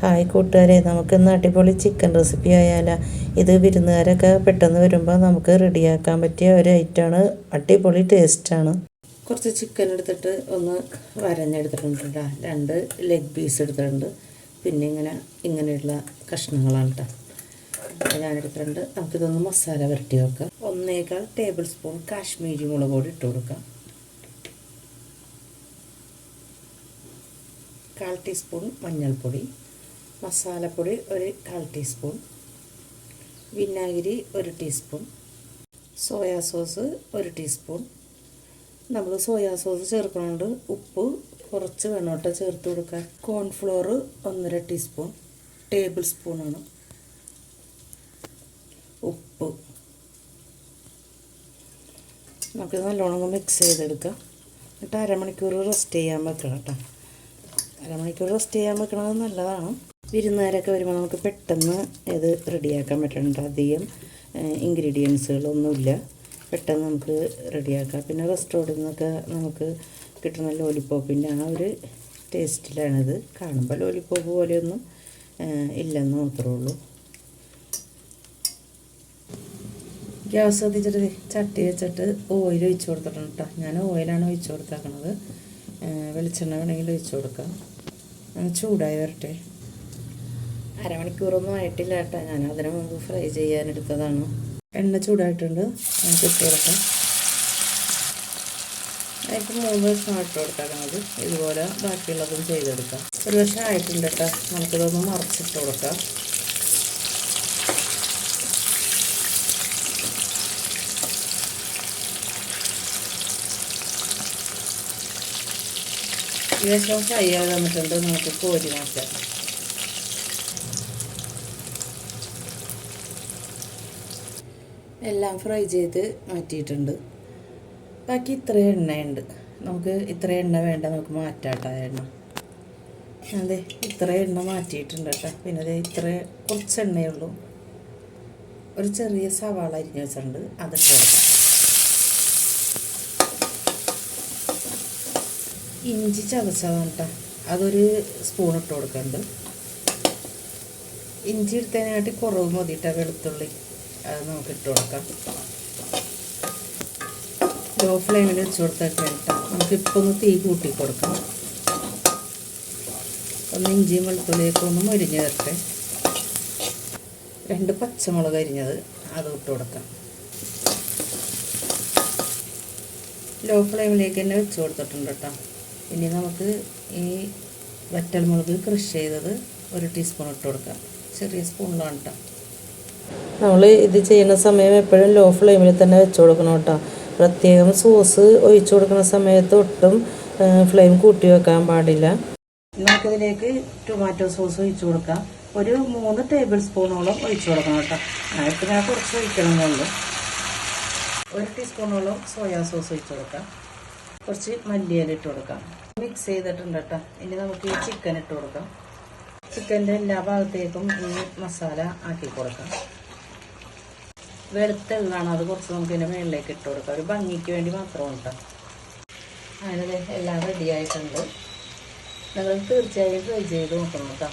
Hi കൂട്ടുകാരെ നമുക്കിന്ന് അടിപൊളി ചിക്കൻ റെസിപ്പി ആയാലോ? ഇത് വിരുന്നുകാരൊക്കെ പെട്ടെന്ന് വരുമ്പോൾ നമുക്ക് റെഡിയാക്കാൻ പറ്റിയ ഒരു ഐറ്റമാണ് അടിപൊളി ടേസ്റ്റാണ് കുറച്ച് ചിക്കൻ എടുത്തിട്ട് ഒന്ന് വരഞ്ഞെടുത്തിട്ടുണ്ട് കേട്ടോ. രണ്ട് ലെഗ് പീസ് എടുത്തിട്ടുണ്ട്. പിന്നെ ഇങ്ങനെ ഇങ്ങനെയുള്ള കഷ്ണങ്ങളാണ് കേട്ടോ. ഞാൻ എടുത്തിട്ടുണ്ട് നമുക്കിതൊന്ന് മസാല വരട്ടി വെക്കാം. ഒന്നേക്കാൾ ടേബിൾ സ്പൂൺ കാശ്മീരി മുളക് പൊടി ഇട്ട് കൊടുക്കാം. കാൽ ടീസ്പൂൺ മഞ്ഞൾപ്പൊടി. മസാലപ്പൊടി ഒരു കാൽ ടീസ്പൂൺ വിനാഗിരി ഒരു ടീസ്പൂൺ സോയാ സോസ് ഒരു ടീസ്പൂൺ. നമ്മൾ സോയാ സോസ് ചേർക്കുന്നുണ്ട് ഉപ്പ് കുറച്ച് വേണം കേട്ടോ ചേർത്ത് കൊടുക്കാൻ കോൺഫ്ലോർ ഒന്നര ടീസ്പൂൺ ടേബിൾ സ്പൂണാണ് ഉപ്പ്. നമുക്ക് നല്ലോണം മിക്സ് ചെയ്തെടുക്കാം. എന്നിട്ട് അരമണിക്കൂർ റെസ്റ്റ് ചെയ്യാൻ വെക്കണം കേട്ടോ. അരമണിക്കൂർ റെസ്റ്റ് ചെയ്യാൻ വെക്കണത് നല്ലതാണ്. വിരുന്നുകാരൊക്കെ വരുമ്പോൾ നമുക്ക് പെട്ടെന്ന് ഇത് റെഡിയാക്കാൻ പറ്റുന്നുണ്ട് അധികം ഇൻഗ്രീഡിയൻസുകളൊന്നുമില്ല. പെട്ടെന്ന് നമുക്ക് റെഡിയാക്കാം. പിന്നെ റെസ്റ്റോറന്റിൽ നിന്നൊക്കെ നമുക്ക് കിട്ടുന്ന ലോലിപ്പോപ്പിന്റെ ആ ഒരു ടേസ്റ്റിലാണിത്. കാണുമ്പോൾ ലോലിപ്പോപ്പ് പോലെയൊന്നും ഇല്ലെന്ന് മാത്രമേ ഉള്ളൂ. ഗ്യാസ് കത്തിച്ചിട്ട് ചട്ടി വെച്ചിട്ട് ഓയിൽ ഒഴിച്ച് കൊടുത്തിട്ടുണ്ട് കേട്ടോ. ഞാൻ ഓയിലാണ് ഒഴിച്ച് കൊടുത്തേക്കണത്. വെളിച്ചെണ്ണ വേണമെങ്കിൽ ഒഴിച്ച് കൊടുക്കാം. ചൂടായി വരട്ടെ. അരമണിക്കൂറൊന്നും ആയിട്ടില്ല കേട്ടോ. ഞാൻ അതിന് മുമ്പ് ഫ്രൈ ചെയ്യാനെടുത്തതാണ് എണ്ണ ചൂടായിട്ടുണ്ട്. നമുക്ക് ഇട്ട് കൊടുക്കാം. അതിപ്പോൾ മൂന്ന് വശം ഇട്ട് അത് ഇതുപോലെ ബാക്കിയുള്ളതും ചെയ്തെടുക്കാം. ഒരു വർഷം ആയിട്ടുണ്ട് കേട്ടോ. നമുക്കിതൊന്ന് മറച്ചിട്ട് കൊടുക്കാം. വശം ഫ്രൈ ആയി വന്നിട്ടുണ്ട്. നമുക്ക് കോരി മാറ്റാം എല്ലാം ഫ്രൈ ചെയ്ത് മാറ്റിയിട്ടുണ്ട്. ബാക്കി ഇത്ര എണ്ണയുണ്ട്. നമുക്ക് ഇത്ര എണ്ണ വേണ്ട നമുക്ക് മാറ്റാട്ടോ എണ്ണ. അതെ ഇത്ര എണ്ണ മാറ്റിയിട്ടുണ്ട് കേട്ടോ. പിന്നെ അതെ ഇത്ര കുറച്ച് എണ്ണയേ ഉള്ളൂ. ഒരു ചെറിയ സവാള അരിഞ്ഞ് വെച്ചിട്ടുണ്ട്. അതൊക്കെ കൊടുക്കാം ഇഞ്ചി ചതച്ചതാണ് കേട്ടോ. അതൊരു സ്പൂൺ ഇട്ട് കൊടുക്കുന്നുണ്ട് ഇഞ്ചി എടുത്തതിനായിട്ട് കുറവ് മതിയിട്ടാണ് വെളുത്തുള്ളി. അത് നമുക്ക് ഇട്ട് കൊടുക്കാം. ലോ ഫ്ലെയിമിൽ വെച്ച് കൊടുത്തൊക്കെ കേട്ടോ നമുക്കിപ്പോൾ ഒന്ന് തീ കൂട്ടി കൊടുക്കാം. ഒന്ന് ഇഞ്ചിയും വെളുത്തുള്ളിയൊക്കെ ഒന്ന് മുരിഞ്ഞ് തരട്ടെ രണ്ട് പച്ചമുളക് അരിഞ്ഞത് അത് ഇട്ട് കൊടുക്കാം. ലോ ഫ്ലെയിമിലേക്ക് തന്നെ വെച്ച് കൊടുത്തിട്ടുണ്ട് കേട്ടോ. ഇനി നമുക്ക് ഈ വറ്റൽമുളക് കൃഷി ചെയ്തത് ഒരു ടീസ്പൂൺ ഇട്ട് കൊടുക്കാം. ചെറിയ സ്പൂണിലാണ് കേട്ടോ. നമ്മൾ ഇത് ചെയ്യുന്ന സമയം എപ്പോഴും ലോ ഫ്ലെയിമിൽ തന്നെ വെച്ച് കൊടുക്കണം കേട്ടോ. പ്രത്യേകം സോസ് ഒഴിച്ചു കൊടുക്കുന്ന സമയത്ത് ഒട്ടും ഫ്ലെയിം കൂട്ടി വെക്കാൻ പാടില്ല. നമുക്കിതിലേക്ക് ടൊമാറ്റോ സോസ് ഒഴിച്ചു കൊടുക്കാം. ഒരു മൂന്ന് ടേബിൾ സ്പൂണോളം ഒഴിച്ചു കൊടുക്കണം കേട്ടോ. ഇപ്പം ഞാൻ കുറച്ച് ഒഴിക്കണമെന്നുള്ളൂ. ഒരു ടീസ്പൂണോളം സോയാ സോസ് ഒഴിച്ചു കൊടുക്കാം. കുറച്ച് മല്ലിയില ഇട്ട് കൊടുക്കാം. മിക്സ് ചെയ്തിട്ടുണ്ട് കേട്ടോ. ഇനി നമുക്ക് ഈ ചിക്കൻ ഇട്ട് കൊടുക്കാം. ചിക്കന്റെ എല്ലാ ഭാഗത്തേക്കും ഈ മസാല ആക്കി കൊടുക്കാം. വെളുത്ത കാണാം അത് കുറച്ച് നമുക്ക് ഇതിന്റെ മുകളിലേക്ക് ഇട്ട് കൊടുക്കാം. ഒരു ഭംഗിക്ക് വേണ്ടി മാത്രം കേട്ടോ അങ്ങനെ എല്ലാം റെഡി ആയിട്ടുണ്ട്. നിങ്ങൾ തീർച്ചയായും ട്രൈ ചെയ്ത് നോക്കണം കേട്ടോ.